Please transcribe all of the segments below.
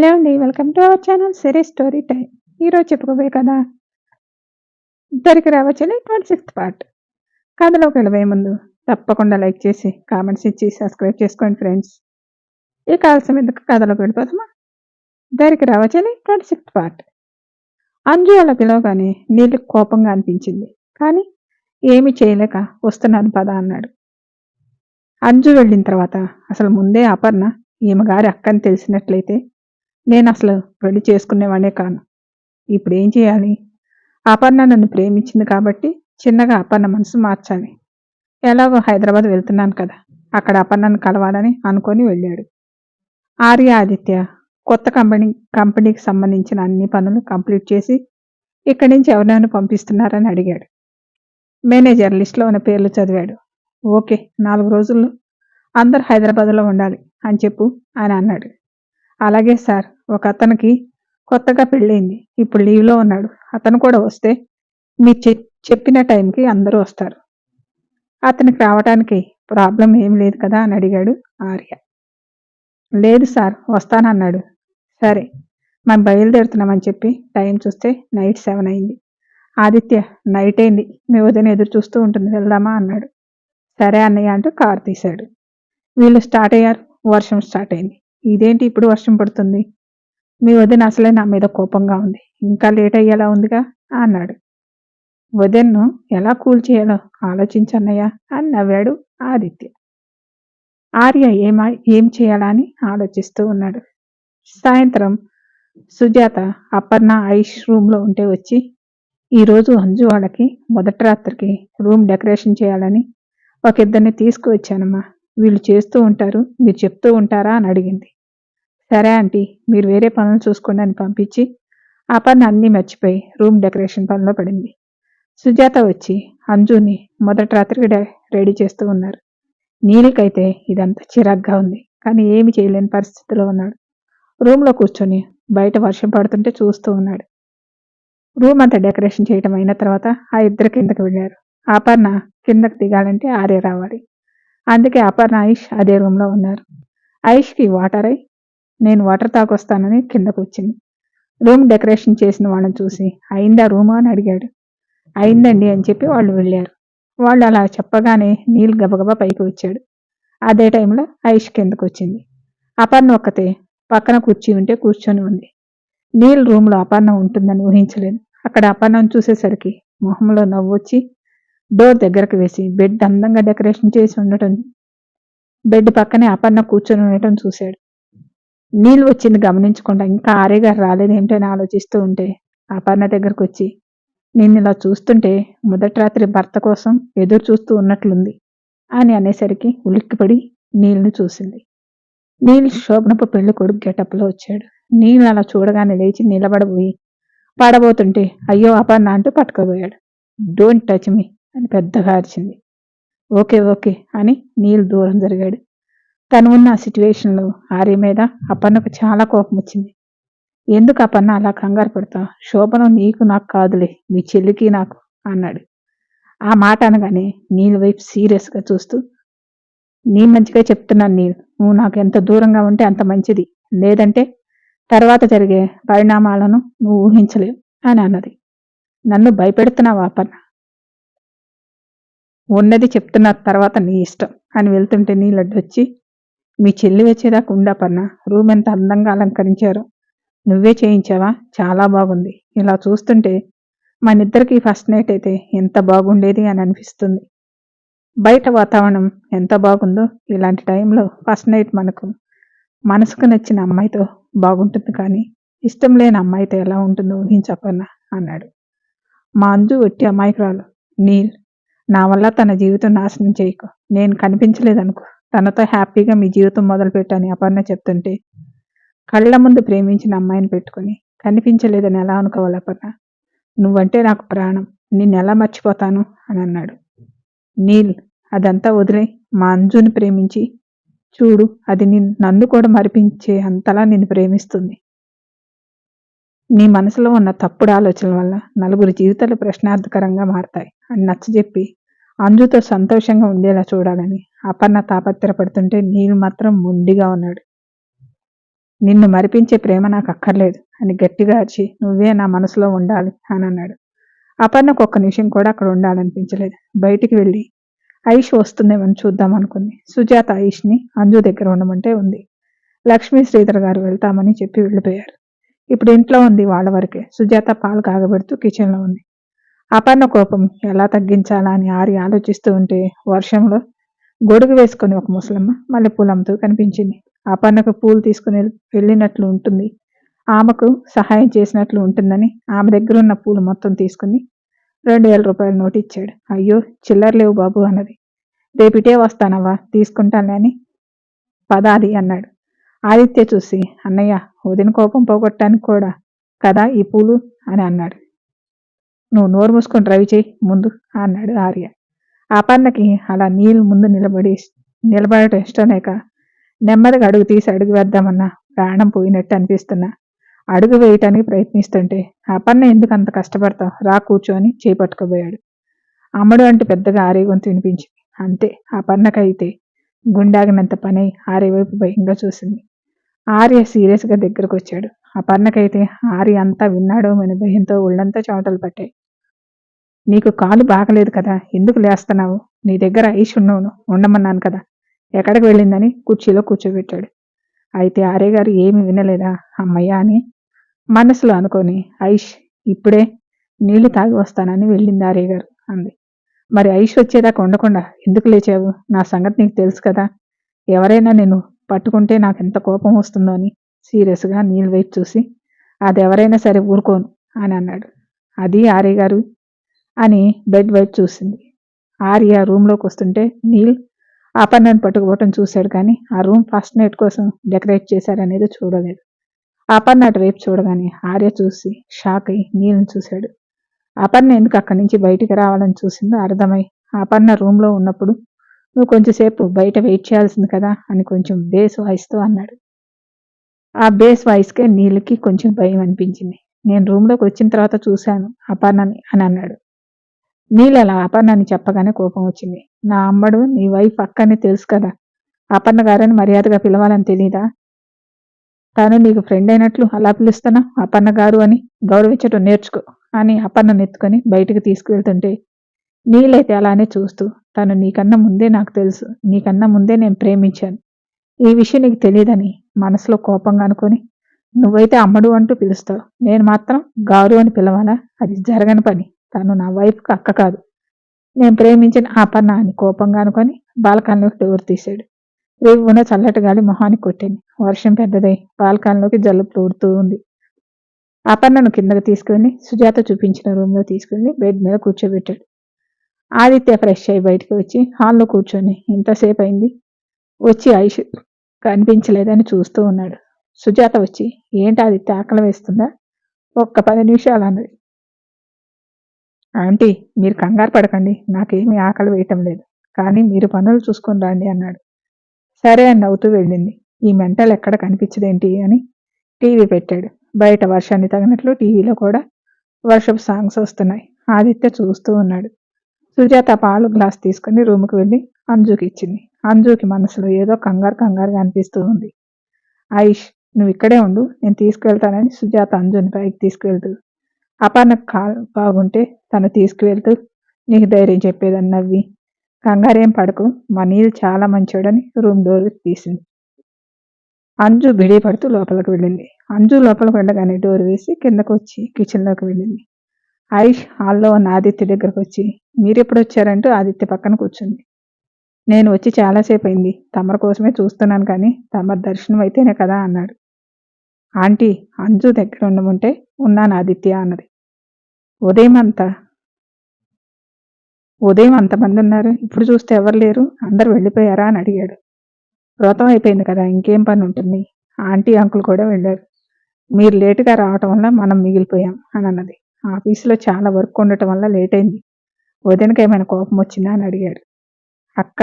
Hello అండి welcome to our channel series story time. ఈరోజు చెప్పుకోబోయే కదా ఇద్దరికి రావచ్చని ట్వంటీ సిక్స్త్ పార్ట్. కథలోకి వెళ్ళబోయే ముందు తప్పకుండా లైక్ చేసి కామెంట్స్ ఇచ్చి సబ్స్క్రైబ్ చేసుకోండి ఫ్రెండ్స్. ఈ కాల్సం ఎందుకు కథలోకి వెళ్ళిపోతామా ఇద్దరికి రావచ్చని ట్వంటీ సిక్స్త్ పార్ట్. అంజు వాళ్ళ పిలవగానే నీళ్ళు కోపంగా అనిపించింది. కానీ ఏమి చేయలేక వస్తున్నాను పద అన్నాడు. అంజు వెళ్ళిన తర్వాత అసలు ముందే అపర్ణ ఈమె గారి అక్కని తెలిసినట్లయితే నేను అసలు పెళ్ళి చేసుకునేవాడే కాను. ఇప్పుడు ఏం చేయాలి? అపర్ణ నన్ను ప్రేమించింది కాబట్టి చిన్నగా అపర్ణ మనసు మార్చాలి. ఎలాగో హైదరాబాద్ వెళ్తున్నాను కదా అక్కడ అపర్ణను కలవాలని అనుకొని వెళ్ళాడు. ఆర్య ఆదిత్య కొత్త కంపెనీ కంపెనీకి సంబంధించిన అన్ని పనులు కంప్లీట్ చేసి ఇక్కడి నుంచి ఎవరైనా పంపిస్తున్నారని అడిగాడు. మేనేజర్ లిస్ట్లో ఉన్న పేర్లు చదివాడు. ఓకే నాలుగు రోజుల్లో అందరు హైదరాబాద్లో ఉండాలి అని చెప్పు అని అన్నాడు. అలాగే సార్ ఒక అతనికి కొత్తగా పెళ్ళైంది. ఇప్పుడు లీవ్లో ఉన్నాడు. అతను కూడా వస్తే మీరు చెప్పిన టైంకి అందరూ వస్తారు. అతనికి రావడానికి ప్రాబ్లం ఏం లేదు కదా అని అడిగాడు ఆర్య. లేదు సార్ వస్తానన్నాడు. సరే మనం బయలుదేరుతున్నామని చెప్పి టైం చూస్తే నైట్ సెవెన్ అయింది. ఆదిత్య నైట్ అయింది. మీ వదిన ఎదురు చూస్తూ ఉంటుంది వెళ్దామా అన్నాడు. సరే అన్నయ్య అంటూ కార్ తీశాడు. వీళ్ళు స్టార్ట్ అయ్యారు. వర్షం స్టార్ట్ అయింది. ఇదేంటి ఇప్పుడు వర్షం పడుతుంది? మీ వదిన అసలే నా మీద కోపంగా ఉంది. ఇంకా లేట్ అయ్యేలా ఉందిగా? అన్నాడు. వదిన్ను ఎలా కూల్ చేయాలో ఆలోచించన్నయ్యా అని నవ్వాడు ఆదిత్య. ఆర్య ఏమా ఏం చేయాలా అని ఆలోచిస్తూ ఉన్నాడు. సాయంత్రం సుజాత అపర్ణ ఐష్ రూమ్లో ఉంటే వచ్చి ఈరోజు అంజు వాళ్ళకి మొదటి రాత్రికి రూమ్ డెకరేషన్ చేయాలని ఒక ఇద్దరిని తీసుకువచ్చానమ్మా. వీళ్ళు చేస్తూ ఉంటారు మీరు చెప్తూ ఉంటారా అని అడిగింది. సరే ఆంటీ మీరు వేరే పనులు చూసుకోండి అని పంపించి ఆ పని అన్నీ మర్చిపోయి రూమ్ డెకరేషన్ పనిలో పడింది. సుజాత వచ్చి అంజుని మొదటి రాత్రికి రెడీ చేస్తూ ఉన్నారు. నీలికైతే ఇదంతా చిరాగ్గా ఉంది కానీ ఏమి చేయలేని పరిస్థితిలో ఉన్నాడు. రూమ్లో కూర్చొని బయట వర్షం పడుతుంటే చూస్తూ ఉన్నాడు. రూమ్ అంతా డెకరేషన్ చేయటం అయిన తర్వాత ఆ ఇద్దరు కిందకి వెళ్ళారు. ఆపర్ణ కిందకి దిగాలంటే ఆరే రావాలి. అందుకే అపర్ణ ఐష్ అదే రూమ్లో ఉన్నారు. ఐష్కి వాటర్ అయి నేను వాటర్ తాగొస్తానని కిందకు వచ్చింది రూమ్ డెకరేషన్ చేసిన వాళ్ళని చూసి అయిందా రూమా? అని అడిగాడు. అయిందండి అని చెప్పి వాళ్ళు వెళ్ళారు. వాళ్ళు అలా చెప్పగానే నీళ్ళు గబగబా పైకి వచ్చాడు. అదే టైంలో ఐష్ కిందకు వచ్చింది అపర్ణ ఒక్కతే పక్కన కూర్చి ఉంటే కూర్చొని ఉంది. నీల్ రూమ్లో అపర్ణ ఉంటుందని ఊహించలేదు. అక్కడ అపర్ణను చూసేసరికి మొహంలో నవ్వు వచ్చి డోర్ దగ్గరకు వేసి బెడ్ అందంగా డెకరేషన్ చేసి ఉండటం బెడ్ పక్కనే అపర్ణ కూర్చొని ఉండటం చూశాడు. నీళ్ళు వచ్చింది గమనించకుండా. ఇంకా ఆరే గారు రాలేదేమిటని ఆలోచిస్తూ ఉంటే అపర్ణ దగ్గరకు వచ్చి నేను ఇలా చూస్తుంటే మొదటి రాత్రి భర్త కోసం ఎదురు చూస్తూ ఉన్నట్లుంది అని అనేసరికి ఉలిక్కిపడి నీళ్ళని చూసింది. నీళ్ళు శోభనపు పెళ్ళి కొడుకు గెటప్లో వచ్చాడు. నీళ్ళు అలా చూడగానే లేచి నిలబడబోయి పడబోతుంటే అయ్యో అపర్ణ అంటూ పట్టుకోబోయాడు డోంట్ టచ్ మీ అని పెద్దగా అరిచింది. ఓకే ఓకే అని నీళ్ళు దూరం జరిగాడు. తను ఉన్న సిచ్యువేషన్లో ఆర్య మీద అపన్నకు చాలా కోపం వచ్చింది. ఎందుకు అపన్న అలా కంగారు పడతా శోభను నీకు నాకు కాదులే మీ చెల్లికి నాకు అన్నాడు. ఆ మాట అనగానే నీళ్ళ వైపు సీరియస్గా చూస్తూ నీ మంచిగా చెప్తున్నాను నీళ్ళు నువ్వు నాకు ఎంత దూరంగా ఉంటే అంత మంచిది. లేదంటే తర్వాత జరిగే పరిణామాలను నువ్వు ఊహించలేవు అని అన్నది. నన్ను భయపెడుతున్నావు అపన్న ఉన్నది చెప్తున్న తర్వాత నీ ఇష్టం అని వెళ్తుంటే నీళ్ళు లడ్డు వచ్చి మీ చెల్లి వచ్చేదాకా ఉండపన్న రూమ్ ఎంత అందంగా అలంకరించారో. నువ్వే చేయించావా? చాలా బాగుంది. ఇలా చూస్తుంటే మన ఇద్దరికి ఫస్ట్ నైట్ అయితే ఎంత బాగుండేది అని అనిపిస్తుంది. బయట వాతావరణం ఎంత బాగుందో ఇలాంటి టైంలో ఫస్ట్ నైట్ మనకు మనసుకు నచ్చిన అమ్మాయితో బాగుంటుంది కానీ ఇష్టం లేని అమ్మాయితో ఎలా ఉంటుందో ఊహించకన్నా అన్నాడు. మా అంజు ఒట్టి అమాయకురాలు. నీల్ నా వల్ల తన జీవితం నాశనం చేయకు. నేను కనిపించలేదనుకో. తనతో హ్యాపీగా మీ జీవితం మొదలుపెట్టని అపర్ణ చెప్తుంటే కళ్ళ ముందు ప్రేమించిన అమ్మాయిని పెట్టుకుని కనిపించలేదని ఎలా అనుకోవాలి అపర్ణ? నువ్వంటే నాకు ప్రాణం. నిన్ను ఎలా మర్చిపోతాను? అని అన్నాడు. నీల్ అదంతా వదిలే. మా అంజుని ప్రేమించి చూడు అది నన్ను కూడా మరిపించే అంతలా నిన్ను ప్రేమిస్తుంది. నీ మనసులో ఉన్న తప్పుడు ఆలోచనల వల్ల నలుగురు జీవితాలు ప్రశ్నార్థకరంగా మారతాయి అని నచ్చజెప్పి అంజుతో సంతోషంగా ఉండేలా చూడాలని అపర్ణ తాపత్రపడుతుంటే నీళ్ళు మాత్రం మొండిగా ఉన్నాడు. నిన్ను మరిపించే ప్రేమ నాకు అక్కర్లేదు అని గట్టిగా అరిచి నువ్వే నా మనసులో ఉండాలి అని అన్నాడు. అపర్ణకు ఒక్క నిమిషం కూడా అక్కడ ఉండాలనిపించలేదు. బయటికి వెళ్ళి ఐష్ వస్తుందేమని చూద్దాం అనుకుంది. సుజాత ఐష్ని అంజు దగ్గర ఉండమంటే ఉంది. లక్ష్మీ శ్రీధర్ గారు వెళ్తామని చెప్పి వెళ్ళిపోయారు. ఇప్పుడు ఇంట్లో ఉంది వాళ్ళ వరకే. సుజాత పాలు కాగబెడుతూ కిచెన్లో ఉంది. అపర్ణ కోపం ఎలా తగ్గించాలా అని ఆరి ఆలోచిస్తూ ఉంటే వర్షంలో గొడుగు వేసుకుని ఒక ముసలమ్మ మళ్ళీ పూలమ్మతో కనిపించింది. అపర్ణకు పూలు తీసుకుని వెళ్ళినట్లు ఉంటుంది. ఆమెకు సహాయం చేసినట్లు ఉంటుందని ఆమె దగ్గర ఉన్న పూలు మొత్తం తీసుకుని రెండు వేల రూపాయల నోటు ఇచ్చాడు. అయ్యో చిల్లర లేవు బాబు అన్నది. రేపిటే వస్తానవ్వా తీసుకుంటానులే అని పదాది అన్నాడు. ఆదిత్య చూసి అన్నయ్య వదిన కోపం పోగొట్టడానికి కూడా కదా ఈ పూలు అని అన్నాడు. నువ్వు నోరు మూసుకొని డ్రైవ్ చేయి ముందు అన్నాడు ఆర్య. ఆపన్నకి అలా నీళ్ళు ముందు నిలబడి నిలబడటం ఇష్టం లేక నెమ్మదిగా అడుగు తీసి అడుగు వేద్దామన్నా ప్రాణం పోయినట్టు అనిపిస్తున్నా. అడుగు వేయటానికి ప్రయత్నిస్తుంటే అపన్న ఎందుకు అంత కష్టపడతావు? రా కూర్చొని చేపట్టుకోబోయాడు అమ్మడు అంటే పెద్దగా ఆరే గొంతు వినిపించింది. అంతే అపన్నకైతే గుండాగినంత పని ఆరే వైపు భయంగా చూసింది. ఆర్య సీరియస్గా దగ్గరకు వచ్చాడు అపర్ణకైతే ఆర్య అంతా విన్నాడో మన భయంతో ఒళ్ళంతా చెమటలు పట్టాయి. నీకు కాలు బాగలేదు కదా ఎందుకు లేస్తున్నావు? నీ దగ్గర ఐష్ ఉన్నావును ఉండమన్నాను కదా ఎక్కడికి వెళ్ళిందని కుర్చీలో కూర్చోబెట్టాడు. అయితే ఆర్య గారు ఏమి వినలేదా? అమ్మయ్య అని మనసులో అనుకొని ఐష్ ఇప్పుడే నీళ్ళు తాగి వస్తానని వెళ్ళింది ఆర్య గారు అంది. మరి ఐష్ వచ్చేదాకా ఉండకుండా ఎందుకు లేచావు? నా సంగతి నీకు తెలుసు కదా ఎవరైనా నేను పట్టుకుంటే నాకు ఎంత కోపం వస్తుందో అని సీరియస్గా నీళ్ళు వైపు చూసి అది ఎవరైనా సరే ఊరుకోను అని అన్నాడు. అది ఆర్య గారు అని బెడ్ వైపు చూసింది. ఆర్య రూమ్లోకి వస్తుంటే నీల్ అపర్ణను పట్టుకుపోవటం చూశాడు కానీ ఆ రూమ్ ఫస్ట్ నైట్ కోసం డెకరేట్ చేశారనేది చూడలేదు. అపర్ణ అటు వైపు చూడగానే ఆర్య చూసి షాక్ అయి నీళ్ళని చూశాడు. అపర్ణ ఎందుకు అక్కడి నుంచి బయటికి రావాలని చూసిందో అర్థమై అపర్ణ రూమ్లో ఉన్నప్పుడు నువ్వు కొంచెంసేపు బయట వెయిట్ చేయాల్సింది కదా అని కొంచెం బేస్ వాయిస్తో అన్నాడు. ఆ బేస్ వాయిస్కే నీళ్ళకి కొంచెం భయం అనిపించింది. నేను రూమ్లోకి వచ్చిన తర్వాత చూశాను అపర్ణని అని అన్నాడు. నీళ్ళు అలా అపర్ణని చెప్పగానే కోపం వచ్చింది. నా అమ్మడు నీ వైఫ్ అక్కని తెలుసు కదా. అపర్ణ గారని మర్యాదగా పిలవాలని తెలీదా? తాను నీకు ఫ్రెండ్ అయినట్లు అలా పిలుస్తానా అపర్ణ గారు అని గౌరవించటం నేర్చుకో అని అపర్ణను ఎత్తుకొని బయటికి తీసుకువెళ్తుంటే నీళ్ళైతే అలానే చూస్తూ తను నీకన్నా ముందే నాకు తెలుసు. నీకన్నా ముందే నేను ప్రేమించాను. ఈ విషయం నీకు తెలియదని మనసులో కోపంగా అనుకొని నువ్వైతే అమ్మడు అంటూ పిలుస్తావు. నేను మాత్రం గారు అని పిలవాలా? అది జరగని పని. తను నా వైఫ్కి అక్క కాదు. నేను ప్రేమించిన ఆపన్న అని కోపంగా అనుకొని బాల్కాన్లోకి డోర్ తీశాడు. రేవున చల్లటి గాలి మొహానికి కొట్టింది. వర్షం పెద్దదై. బాల్కాన్లోకి జల్లు ఉడుతూ ఉంది. ఆపన్నను కిందకు తీసుకుని సుజాత చూపించిన రూమ్లో తీసుకుని బెడ్ మీద కూర్చోబెట్టాడు. ఆదిత్య ఫ్రెష్ అయి బయటికి వచ్చి హాల్లో కూర్చొని ఇంతసేపు అయింది. వచ్చి ఐష్ కనిపించలేదని చూస్తూ ఉన్నాడు. సుజాత వచ్చి ఏంటి ఆదిత్య ఆకలి వేస్తుందా? ఒక్క పది నిమిషాలు అన్నది. ఆంటీ మీరు కంగారు పడకండి. నాకేమీ ఆకలి వేయటం లేదు. కానీ మీరు పనులు చూసుకొని రండి అన్నాడు. సరే అని నవ్వుతూ వెళ్ళింది. ఈ మెంటల్ ఎక్కడ కనిపించదేంటి అని టీవీ పెట్టాడు. బయట వర్షాన్ని తగినట్లు టీవీలో కూడా వర్షపు సాంగ్స్ వస్తున్నాయి. ఆదిత్య చూస్తూ ఉన్నాడు. సుజాత పాలు గ్లాస్ తీసుకుని రూమ్కి వెళ్ళి అంజుకి ఇచ్చింది. అంజుకి మనసులో ఏదో కంగారు కంగారుగా అనిపిస్తూ ఉంది. ఆయిష్ నువ్వు ఇక్కడే ఉండు. నేను తీసుకెళ్తానని సుజాత అంజుని పైకి తీసుకెళ్తూ అపర్ణకు కాల్ బాగుంటే తను తీసుకువెళ్తూ నీకు ధైర్యం చెప్పేదని నవ్వి కంగారేం పడకు మా నీళ్ళు చాలా మంచోడని రూమ్ డోర్ తీసింది. అంజు బిడిపడుతూ లోపలికి వెళ్ళింది. అంజు లోపలికి వెళ్ళగానే డోర్ వేసి కిందకు వచ్చి కిచెన్లోకి వెళ్ళింది. ఆయుష్ హాల్లో ఉన్న ఆదిత్య దగ్గరకు వచ్చి మీరెప్పుడు వచ్చారంటూ ఆదిత్య పక్కన కూర్చుంది. నేను వచ్చి చాలాసేపు అయింది తమర కోసమే చూస్తున్నాను కానీ తమర దర్శనం అయితేనే కదా అన్నాడు. ఆంటీ అంజు దగ్గర ఉండమంటే ఉన్నాను ఆదిత్య అన్నది. ఉదయం అంతా. ఉదయం అంతమంది ఉన్నారు. ఇప్పుడు చూస్తే ఎవరు లేరు. అందరు వెళ్ళిపోయారా అని అడిగాడు. వ్రతం అయిపోయింది కదా ఇంకేం పని ఉంటుంది? ఆంటీ అంకుల్ కూడా వెళ్ళారు. మీరు లేటుగా రావటం వల్ల మనం మిగిలిపోయాం అని అన్నది. ఆఫీసులో చాలా వర్క్ ఉండటం వల్ల లేట్ అయింది. వదినకి ఏమైనా కోపం వచ్చిందా అని అడిగాడు. అక్క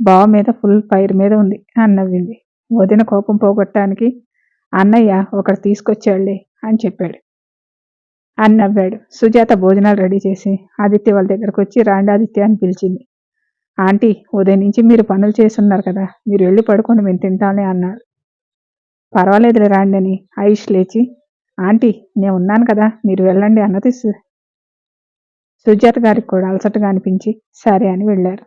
బావ మీద ఫుల్ ఫైర్ మీద ఉంది అని నవ్వింది. వదిన కోపం పోగొట్టడానికి అన్నయ్య ఒకటి తీసుకొచ్చాడులే అని చెప్పాడు. అని నవ్వాడు. సుజాత భోజనాలు రెడీ చేసి ఆదిత్య వాళ్ళ దగ్గరకు వచ్చి రాండి ఆదిత్య అని పిలిచింది. ఆంటీ ఉదయం నుంచి మీరు పనులు చేస్తున్నారు కదా మీరు వెళ్ళి పడుకొని మేము తింటామని అన్నాడు. పర్వాలేదులే రాండి అని ఆయుష్ లేచి ఆంటీ నేను ఉన్నాను కదా మీరు వెళ్ళండి అన్నది సుజాత గారికి కూడా అలసటగా అనిపించి సరే అని వెళ్ళారు.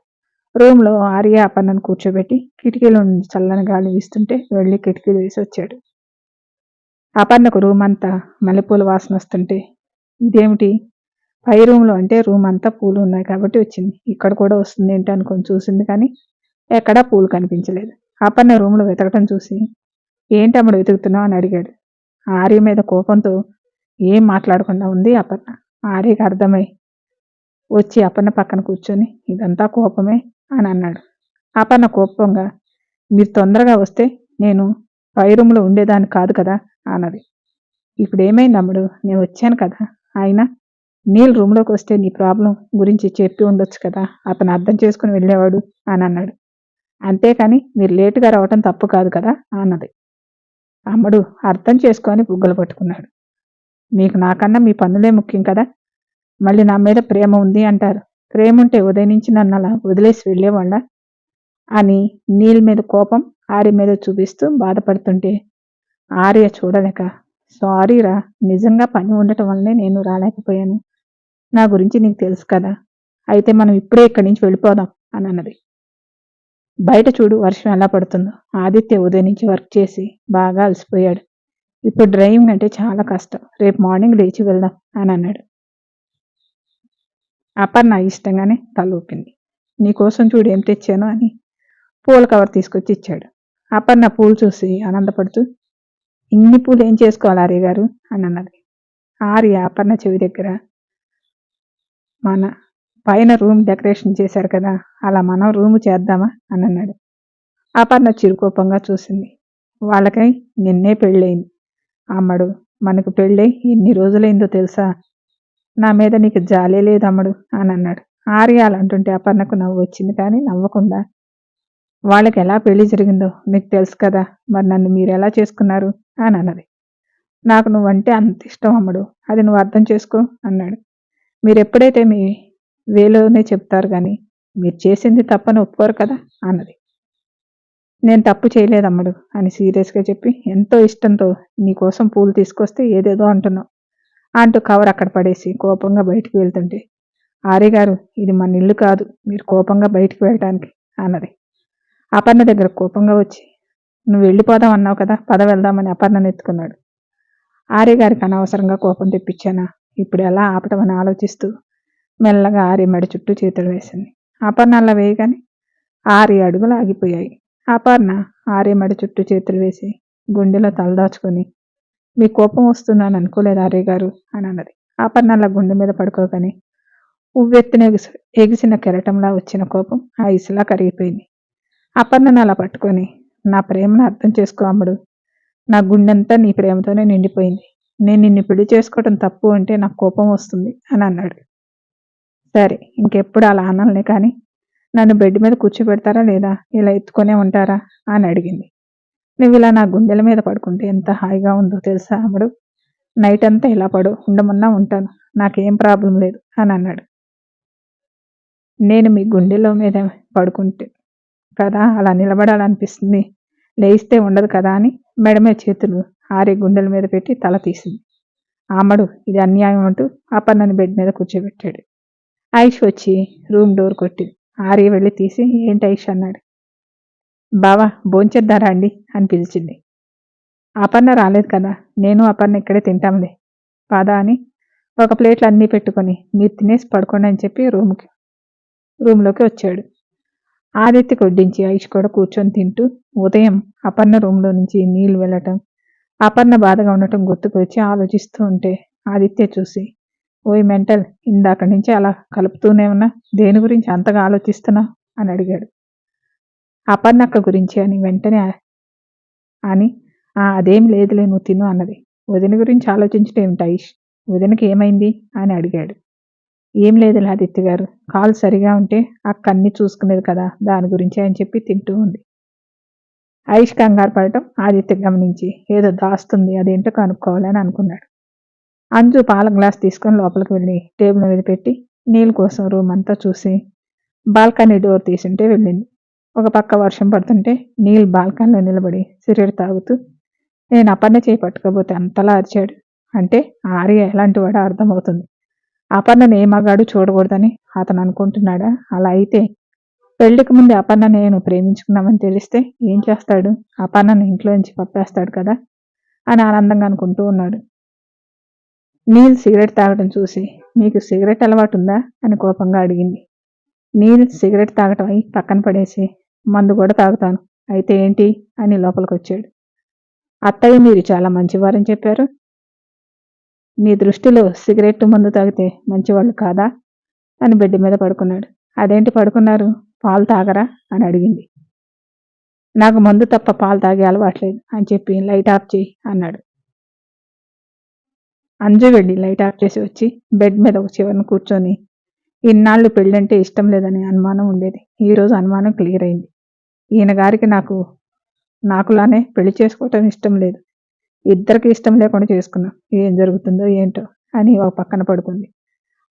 రూమ్లో ఆర్య అపర్ణను కూర్చోబెట్టి కిటికీలో చల్లని గాలి వీస్తుంటే వెళ్ళి కిటికీలు వేసి వచ్చాడు. అపర్ణకు రూమ్ అంతా మల్లెపూల వాసన వస్తుంటే ఇదేమిటి? పై రూమ్లో అంటే రూమ్ అంతా పూలు ఉన్నాయి కాబట్టి వచ్చింది. ఇక్కడ కూడా వస్తుంది ఏంటి అనుకొని చూసింది కానీ ఎక్కడా పూలు కనిపించలేదు. అపర్ణ రూమ్లో వెతకటం చూసి ఏంటి అమ్మడు వెతుకుతున్నావు? అని అడిగాడు. ఆర్య మీద కోపంతో ఏం మాట్లాడకుండా ఉంది అపర్ణ? ఆర్యకి అర్థమై వచ్చి అపర్ణ పక్కన కూర్చొని ఇదంతా కోపమే? అని అన్నాడు. అపర్ణ కోపంగా మీరు తొందరగా వస్తే నేను పై రూమ్లో ఉండేదాన్ని కాదు కదా? అన్నది. ఇప్పుడు ఏమైంది అమ్ముడు? నేను వచ్చాను కదా? ఆయన నీళ్ళు రూమ్లోకి వస్తే నీ ప్రాబ్లం గురించి చెప్పి ఉండొచ్చు కదా. అతను అర్థం చేసుకుని వెళ్ళేవాడు అని అన్నాడు. అంతేకాని మీరు లేటుగా రావటం తప్పు కాదు కదా అన్నది. అమ్మడు అర్థం చేసుకొని బుగ్గలు పట్టుకున్నాడు. మీకు నాకన్నా మీ పనులే ముఖ్యం కదా. మళ్ళీ నా మీద ప్రేమ ఉంది అంటారు. ప్రేమ ఉంటే ఉదయం నుంచి నన్ను అలా వదిలేసి వెళ్ళేవాళ్ళ? అని నీళ్ళ మీద కోపం ఆర్య మీద చూపిస్తూ బాధపడుతుంటే ఆర్య చూడలేక సారీరా నిజంగా పని ఉండటం వల్లనే నేను రాలేకపోయాను. నా గురించి నీకు తెలుసు కదా. అయితే మనం ఇప్పుడే ఇక్కడి నుంచి వెళ్ళిపోదాం అని అన్నది. బయట చూడు వర్షం ఎలా పడుతుందో. ఆదిత్య ఉదయం నుంచి వర్క్ చేసి బాగా అలసిపోయాడు. ఇప్పుడు డ్రైవింగ్ అంటే చాలా కష్టం. రేపు మార్నింగ్ లేచి వెళ్దాం అని అన్నాడు. అపర్ణ ఇష్టంగానే తల ఊపింది. నీకోసం చూడు ఏం తెచ్చాను అని పూల కవర్ తీసుకొచ్చి ఇచ్చాడు. అపర్ణ పూలు చూసి ఆనందపడుతూ ఇన్ని పూలు ఏం చేసుకోవాలి ఆర్య గారు? అని అన్నది. ఆర్య అపర్ణ చెవి దగ్గర మన పైన రూమ్ డెకరేషన్ చేశారు కదా అలా మనం రూమ్ చేద్దామా? అని అన్నాడు. అపర్ణ చిరుకోపంగా చూసింది. వాళ్ళకై నిన్నే పెళ్ళయింది. అమ్మడు మనకు పెళ్ళై ఎన్ని రోజులైందో తెలుసా? నా మీద నీకు జాలే లేదు అమ్మడు అని అన్నాడు. ఆర్య అలా అంటుంటే అపర్ణకు నవ్వు వచ్చింది కానీ నవ్వకుండా వాళ్ళకి ఎలా పెళ్ళి జరిగిందో మీకు తెలుసు కదా మరి నన్ను మీరు ఎలా చేసుకున్నారు? అని అన్నది నాకు నువ్వంటే అంత ఇష్టం అమ్మడు. అది నువ్వు అర్థం చేసుకో అన్నాడు. మీరు ఎప్పుడైతే మీ వేలోనే చెప్తారు కానీ మీరు చేసింది తప్పని ఒప్పుకోరు కదా అన్నది. నేను తప్పు చేయలేదమ్మడు అని సీరియస్గా చెప్పి ఎంతో ఇష్టంతో నీకోసం పూలు తీసుకొస్తే ఏదేదో అంటున్నావు అంటూ కవర్ అక్కడ పడేసి కోపంగా బయటికి వెళ్తుంటే ఆర్య గారు ఇది మన ఇల్లు కాదు మీరు కోపంగా బయటికి వెళ్ళటానికి అన్నది. అపర్ణ దగ్గర కోపంగా వచ్చి నువ్వు వెళ్ళిపోదాం అన్నావు కదా పద వెళ్దామని అపర్ణను ఎత్తుకున్నాడు. ఆర్య గారికి అనవసరంగా కోపం తెప్పించానా? ఇప్పుడు ఎలా ఆపటం అని ఆలోచిస్తూ మెల్లగా ఆర్య మెడ చుట్టూ చేతులు వేసింది. అపర్ణ అలా వేయగానే ఆర్య అడుగులు ఆగిపోయాయి. అపర్ణ ఆర్య మెడ చుట్టూ చేతులు వేసి గుండెలో తలదాచుకొని మీ కోపం వస్తుందని అనుకోలేదు ఆర్య గారు అని అన్నది. అపర్ణ అలా గుండె మీద పడుకోగానే ఉవ్వెత్తున ఎగిసి ఎగిసిన కెరటంలా వచ్చిన కోపం ఆ ఇసులా కరిగిపోయింది. అపర్ణను అలా పట్టుకొని నా ప్రేమను అర్థం చేసుకో అమ్ముడు. నా గుండెంతా నీ ప్రేమతోనే నిండిపోయింది. నేను నిన్ను పెళ్ళి చేసుకోవటం తప్పు అంటే నాకు కోపం వస్తుంది అని అన్నాడు. సరే ఇంకెప్పుడు అలా అనాలనే కానీ నన్ను బెడ్ మీద కూర్చోబెడతారా లేదా? ఇలా ఎత్తుకొనే ఉంటారా? అని అడిగింది. నువ్వు ఇలా నా గుండెల మీద పడుకుంటే ఎంత హాయిగా ఉందో తెలుసా అమ్ముడు? నైట్ అంతా ఇలా పడు ఉండమన్నా ఉంటాను. నాకేం ప్రాబ్లం లేదు అని అన్నాడు. నేను మీ గుండెల మీద పడుకుంటే కదా అలా నిలబడాలనిపిస్తుంది? లేయిస్తే ఉండదు కదా అని మెడమే చేతులు ఆరే గుండెల మీద పెట్టి తల తీసింది. ఆమడు ఇది అన్యాయం అంటూ అపర్ణని బెడ్ మీద కూర్చోబెట్టాడు. ఐష్ వచ్చి రూమ్ డోర్ కొట్టింది. ఆర్య వెళ్ళి తీసి ఏంటి ఐష్ అన్నాడు. బావా భోంచేద్దారా అండి అని పిలిచింది. అపర్ణ రాలేదు కదా నేను అపర్ణ ఇక్కడే తింటాంలే. పాదా అని ఒక ప్లేట్లు అన్నీ పెట్టుకొని మీరు తినేసి పడుకోండి అని చెప్పి రూమ్కి రూమ్లోకి వచ్చాడు. ఆదిత్య కొడ్డించి ఐష్ కూడా కూర్చొని తింటూ ఉదయం అపర్ణ రూమ్లో నుంచి నీళ్ళు వెళ్ళటం అపర్ణ బాధగా ఉండటం గుర్తుకు వచ్చి ఆలోచిస్తూ ఉంటే ఆదిత్య చూసి ఓయ్ మెంటల్ ఇందాక నుంచి అలా కలుపుతూనే ఉన్నా దేని గురించి అంతగా ఆలోచిస్తున్నా? అని అడిగాడు. అపర్ణక్క గురించి అని వెంటనే అని అదేం లేదులే నువ్వు తిను అన్నది. వదిన గురించి ఆలోచించడం ఏమిటి ఐష్? వదినకి ఏమైంది? అని అడిగాడు. ఏం లేదు ఆదిత్య గారు. కాలు సరిగా ఉంటే అక్క చూసుకునేది కదా దాని గురించి అని చెప్పి తింటూ ఉంది. ఐష్ కంగారు పడటం ఆదిత్య గమనించి ఏదో దాస్తుంది అదేంటో కనుక్కోవాలని అనుకున్నాడు. అంజు పాల గ్లాస్ తీసుకొని లోపలికి వెళ్ళి టేబుల్ మీద పెట్టి నీళ్ళ కోసం రూమ్ అంతా చూసి బాల్కనీ డోర్ తీసుంటే వెళ్ళింది. ఒక పక్క వర్షం పడుతుంటే నీళ్ళు బాల్కనీలో నిలబడి సిగరెట్ తాగుతూ నేను అపర్ణ చేయి అంతలా అరిచాడు. అంటే ఆర్య ఎలాంటి వాడో అర్థమవుతుంది. అపర్ణను ఏ మగాడు చూడకూడదని అతను అనుకుంటున్నాడా? అలా అయితే పెళ్ళికి ముందు అపర్ణ నేను ప్రేమించుకున్నామని తెలిస్తే ఏం చేస్తాడు? అపర్ణను ఇంట్లో నుంచి పప్పేస్తాడు కదా అని ఆనందంగా అనుకుంటూ ఉన్నాడు. నీల్ సిగరెట్ తాగడం చూసి మీకు సిగరెట్ అలవాటు ఉందా? అని కోపంగా అడిగింది. నీల్ సిగరెట్ తాగటం అయి పక్కన పడేసి మందు కూడా తాగుతాను. అయితే ఏంటి? అని లోపలికి వచ్చాడు అత్తయ్య మీరు చాలా మంచివారని చెప్పారు. నీ దృష్టిలో సిగరెట్ మందు తాగితే మంచివాళ్ళు కాదా? అని బెడ్ మీద పడుకున్నాడు. అదేంటి పడుకున్నారు? పాలు తాగరా? అని అడిగింది. నాకు మందు తప్ప పాలు తాగే అలవాట్లేదు అని చెప్పి లైట్ ఆఫ్ చేయి అన్నాడు. అంజు వెళ్ళి లైట్ ఆఫ్ చేసి వచ్చి బెడ్ మీద ఒక చివరిని కూర్చొని ఇన్నాళ్ళు పెళ్ళంటే ఇష్టం లేదని అనుమానం ఉండేది. ఈరోజు అనుమానం క్లియర్ అయింది. ఈయన గారికి నాకు నాకులానే పెళ్ళి చేసుకోవటం ఇష్టం లేదు. ఇద్దరికి ఇష్టం లేకుండా చేసుకున్నాం. ఏం జరుగుతుందో ఏంటో అని ఒక పక్కన పడుకుంది.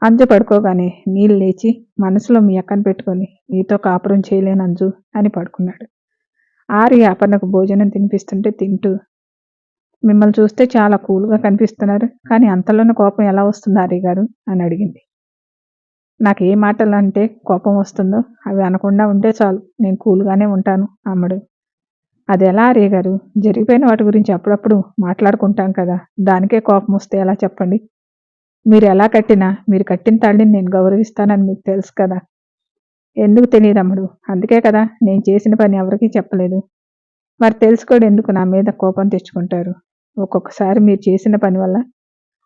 అంజు పడుకోగానే నీళ్ళు లేచి మనసులో మీ అక్కను పెట్టుకొని నీతో కాపురం చేయలేను అంజు అని పడుకున్నాడు. ఆరి అపర్ణకు భోజనం తినిపిస్తుంటే తింటూ మిమ్మల్ని చూస్తే చాలా కూల్గా కనిపిస్తున్నారు కానీ అంతలోనే కోపం ఎలా వస్తుంది ఆర్య గారు అని అడిగింది. నాకు ఏ మాటలు అంటే కోపం వస్తుందో అవి అనకుండా ఉంటే చాలు నేను కూల్గానే ఉంటాను అమ్మడు. అది ఎలా ఆర్య గారు? జరిగిపోయిన వాటి గురించి అప్పుడప్పుడు మాట్లాడుకుంటాం కదా. దానికే కోపం వస్తే ఎలా చెప్పండి? మీరు ఎలా కట్టినా మీరు కట్టిన తాళ్ళని నేను గౌరవిస్తానని మీకు తెలుసు కదా. ఎందుకు తెలియదమ్ముడు అందుకే కదా నేను చేసిన పని ఎవరికీ చెప్పలేదు. మరి తెలుసుకోడు ఎందుకు నా మీద కోపం తెచ్చుకుంటారు? ఒక్కొక్కసారి మీరు చేసిన పని వల్ల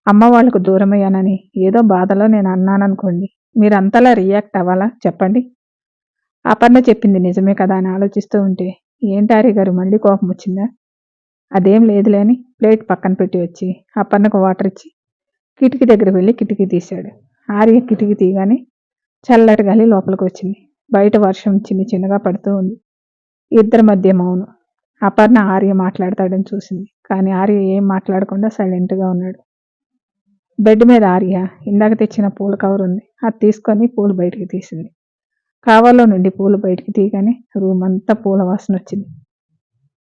అమ్మ వాళ్ళకు దూరమయ్యానని ఏదో బాధలో నేను అన్నాననుకోండి మీరు అంతలా రియాక్ట్ అవ్వాలా? చెప్పండి. అపర్ణ చెప్పింది నిజమే కదా అని ఆలోచిస్తూ ఉంటే ఏంటారి గారు? మళ్ళీ కోపం వచ్చిందా? అదేం లేదులే అని ప్లేట్ పక్కన పెట్టి వచ్చి అప్పన్నకు వాటర్ ఇచ్చి కిటికీ దగ్గర వెళ్ళి కిటికీ తీశాడు. ఆర్య కిటికీ తీయగానే చల్లటి గాలి లోపలికి వచ్చింది. బయట వర్షం చిన్న చిన్నగా పడుతూ ఉంది. ఇద్దరి మధ్య మౌనం. అపర్ణ ఆర్య మాట్లాడతాడని చూసింది. కానీ ఆర్య ఏం మాట్లాడకుండా సైలెంట్గా ఉన్నాడు. బెడ్ మీద ఆర్య ఇందాక తెచ్చిన పూల కవర్ ఉంది. అది తీసుకొని పూలు బయటికి తీసింది. కావాలో నుండి పూలు బయటికి తీయగానే రూమ్ అంతా పూల వాసన వచ్చింది.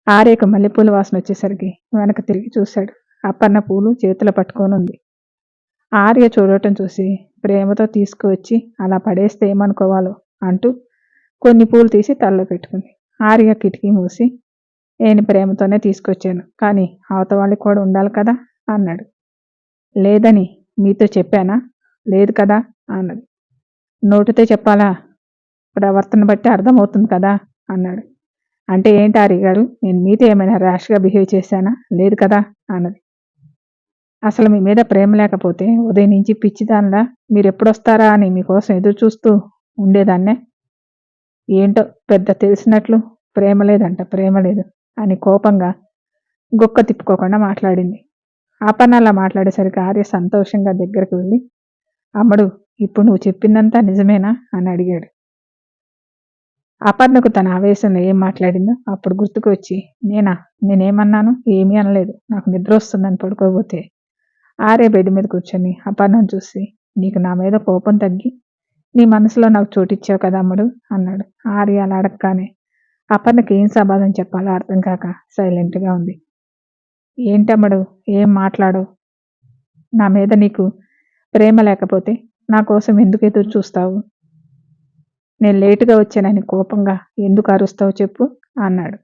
ఆర్యకు మల్లెపూల వాసన వచ్చేసరికి వెనక తిరిగి చూశాడు. అప్పన్న పూలు చేతిలో పట్టుకొని ఉంది. ఆర్య చూడటం చూసి ప్రేమతో తీసుకువచ్చి అలా పడేస్తే ఏమనుకోవాలో అంటూ కొన్ని పూలు తీసి తల్లో పెట్టుకుంది. ఆర్య కిటికీ మూసి నేను ప్రేమతోనే తీసుకొచ్చాను కానీ అవత వాళ్ళకి కూడా ఉండాలి కదా అన్నాడు. లేదని మీతో చెప్పానా? లేదు కదా అన్నది. నోటితో చెప్పాలా? ప్రవర్తన బట్టి అర్థమవుతుంది కదా అన్నాడు. అంటే ఏంటి ఆర్య గారు? నేను మీతో ఏమైనా ర్యాష్గా బిహేవ్ చేశానా? లేదు కదా అన్నది. అసలు మీ మీద ప్రేమ లేకపోతే ఉదయం నుంచి పిచ్చిదానిలా మీరు ఎప్పుడొస్తారా అని మీకోసం ఎదురు చూస్తూ ఉండేదాన్నే? ఏంటో పెద్ద తెలిసినట్లు ప్రేమ లేదంట ప్రేమ లేదు అని కోపంగా గొక్క తిప్పుకోకుండా మాట్లాడింది. ఆపన్న అలా మాట్లాడేసరికి ఆర్య సంతోషంగా దగ్గరకు వెళ్ళి అమ్మడు ఇప్పుడు నువ్వు చెప్పిందంతా నిజమేనా? అని అడిగాడు. అపర్ణకు తన ఆవేశంలో ఏం మాట్లాడిందో అప్పుడు గుర్తుకు వచ్చి నేనా? నేనేమన్నాను? ఏమీ అనలేదు. నాకు నిద్ర వస్తుందని పడుకోబోతే. ఆరే బెడ్ మీద కూర్చొని అపర్ణను చూసి నీకు నా మీద కోపం తగ్గి నీ మనసులో నాకు చోటిచ్చావు కదా అమ్మడు? అన్నాడు. ఆర్య అలా అడగగానే అపర్ణకి ఏం సమాధానం చెప్పాలో అర్థం కాక సైలెంట్గా ఉంది. ఏంటమ్మడు? ఏం మాట్లాడు నా మీద నీకు ప్రేమ లేకపోతే నా కోసం ఎందుకు ఎదురు చూస్తావు? నేను లేటుగా వచ్చానని కోపంగా ఎందుకు అరుస్తావు చెప్పు అన్నాడు.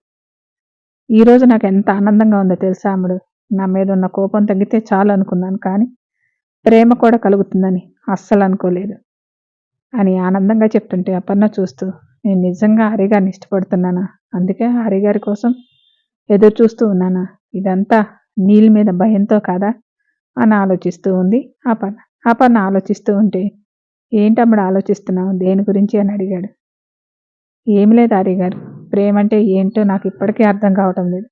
ఈరోజు నాకు ఎంత ఆనందంగా ఉందో తెలుసా అమ్ముడు? నా మీద ఉన్న కోపం తగ్గితే చాలు అనుకున్నాను కానీ ప్రేమ కూడా కలుగుతుందని అస్సలు అనుకోలేదు అని ఆనందంగా చెప్తుంటే అపర్ణ చూస్తూ నేను నిజంగా హరిగారిని ఇష్టపడుతున్నానా? అందుకే హరిగారి కోసం ఎదురు చూస్తూ ఉన్నానా? ఇదంతా నీళ్ళ మీద భయంతో కాదా? అని ఆలోచిస్తూ ఉంది అపర్ణ. అపర్ణ ఆలోచిస్తూ ఉంటే ఏంటమ్మడు ఆలోచిస్తున్నావు? దేని గురించి అని అడిగాడు. ఏమి లేదు ఆర్య గారు. ప్రేమ అంటే ఏంటో నాకు ఇప్పటికీ అర్థం కావటం లేదు.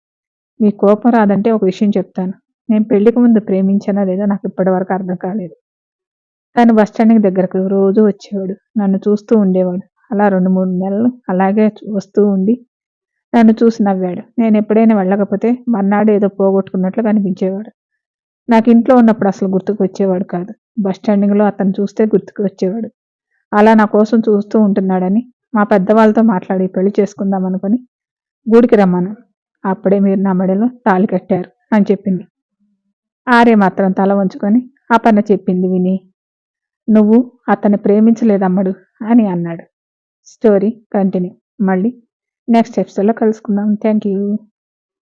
మీ కోపం రాదంటే ఒక విషయం చెప్తాను. నేను పెళ్ళికి ముందు ప్రేమించానా లేదో నాకు ఇప్పటివరకు అర్థం కాలేదు. తను బస్ దగ్గరకు రోజు వచ్చేవాడు. నన్ను చూస్తూ ఉండేవాడు. అలా రెండు మూడు నెలలు అలాగే వస్తూ ఉండి నన్ను చూసి నవ్వాడు. నేను ఎప్పుడైనా వెళ్ళకపోతే మర్నాడు ఏదో పోగొట్టుకున్నట్లు కనిపించేవాడు నాకు ఇంట్లో ఉన్నప్పుడు అసలు గుర్తుకు వచ్చేవాడు కాదు. బస్ స్టాండింగ్లో అతను చూస్తే గుర్తుకు వచ్చేవాడు. అలా నా కోసం చూస్తూ ఉంటున్నాడని మా పెద్దవాళ్ళతో మాట్లాడి పెళ్ళి చేసుకుందాం అనుకుని గూడికి రమ్మను. అప్పుడే మీరు నా మెడలో తాళి కట్టారు అని చెప్పింది. ఆరే మాత్రం తల వంచుకొని అపర్ణ చెప్పింది విని నువ్వు అతన్ని ప్రేమించలేదమ్మడు అని అన్నాడు. Story continue. మళ్ళీ నెక్స్ట్ ఎపిసోడ్లో కలుసుకుందాం. Thank you